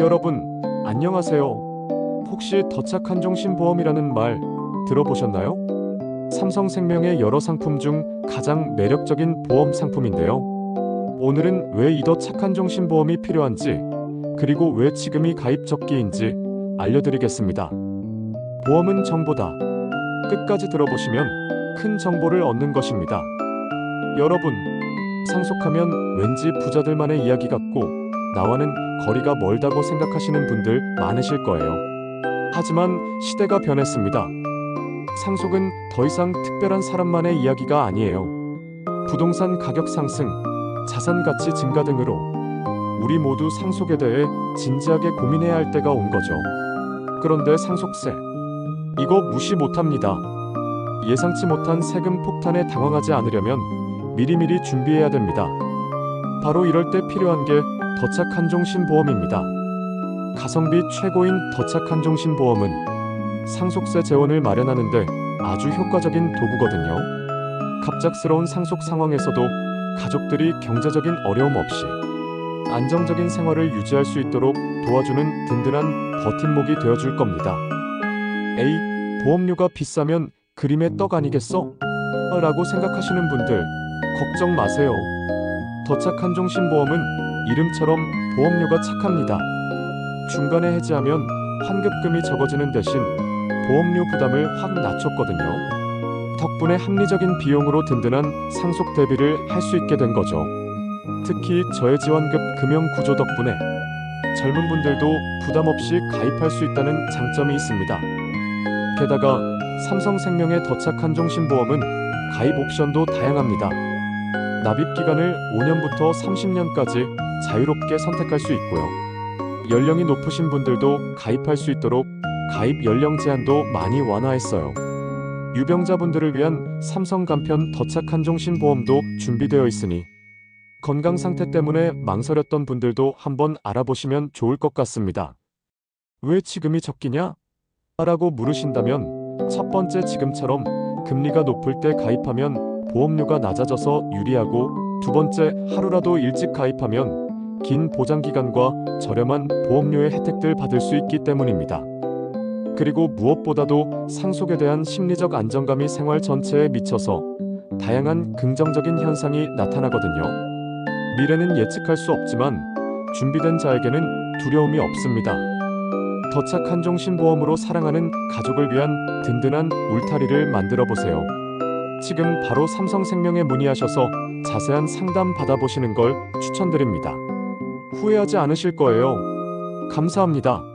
여러분, 안녕하세요. 혹시 더 착한 종신보험이라는 말 들어보셨나요? 삼성생명의 여러 상품 중 가장 매력적인 보험 상품인데요. 오늘은 왜 이 더 착한 종신보험이 필요한지, 그리고 왜 지금이 가입 적기인지 알려드리겠습니다. 보험은 정보다. 끝까지 들어보시면 큰 정보를 얻는 것입니다. 여러분, 상속하면 왠지 부자들만의 이야기 같고 나와는 거리가 멀다고 생각하시는 분들 많으실 거예요. 하지만 시대가 변했습니다. 상속은 더 이상 특별한 사람만의 이야기가 아니에요. 부동산 가격 상승, 자산 가치 증가 등으로 우리 모두 상속에 대해 진지하게 고민해야 할 때가 온 거죠. 그런데 상속세, 이거 무시 못합니다. 예상치 못한 세금 폭탄에 당황하지 않으려면 미리미리 준비해야 됩니다. 바로 이럴 때 필요한 게 더착 한종신보험입니다. 가성비 최고인 더착 한종신보험은 상속세 재원을 마련하는데 아주 효과적인 도구거든요. 갑작스러운 상속 상황에서도 가족들이 경제적인 어려움 없이 안정적인 생활을 유지할 수 있도록 도와주는 든든한 버팀목이 되어줄 겁니다. A. 보험료가 비싸면 그림의 떡 아니겠어? 라고 생각하시는 분들 걱정 마세요. 더착 한종신보험은 이름처럼 보험료가 착합니다. 중간에 해지하면 환급금이 적어지는 대신 보험료 부담을 확 낮췄거든요. 덕분에 합리적인 비용으로 든든한 상속 대비를 할 수 있게 된 거죠. 특히 저해지환급 금융 구조 덕분에 젊은 분들도 부담 없이 가입할 수 있다는 장점이 있습니다. 게다가 삼성생명의 더착 한 종신보험은 가입 옵션도 다양합니다. 납입 기간을 5년부터 30년까지 자유롭게 선택할 수 있고요. 연령이 높으신 분들도 가입할 수 있도록 가입 연령 제한도 많이 완화했어요. 유병자분들을 위한 삼성 간편 더착 한종신 보험도 준비되어 있으니 건강 상태 때문에 망설였던 분들도 한번 알아보시면 좋을 것 같습니다. 왜 지금이 적기냐? 라고 물으신다면 첫 번째 지금처럼 금리가 높을 때 가입하면 보험료가 낮아져서 유리하고 두 번째 하루라도 일찍 가입하면 긴 보장 기간과 저렴한 보험료의 혜택들 받을 수 있기 때문입니다. 그리고 무엇보다도 상속에 대한 심리적 안정감이 생활 전체에 미쳐서 다양한 긍정적인 현상이 나타나거든요. 미래는 예측할 수 없지만 준비된 자에게는 두려움이 없습니다. 더착 한종신보험으로 사랑하는 가족을 위한 든든한 울타리를 만들어 보세요. 지금 바로 삼성생명에 문의하셔서 자세한 상담 받아보시는 걸 추천드립니다. 후회하지 않으실 거예요. 감사합니다.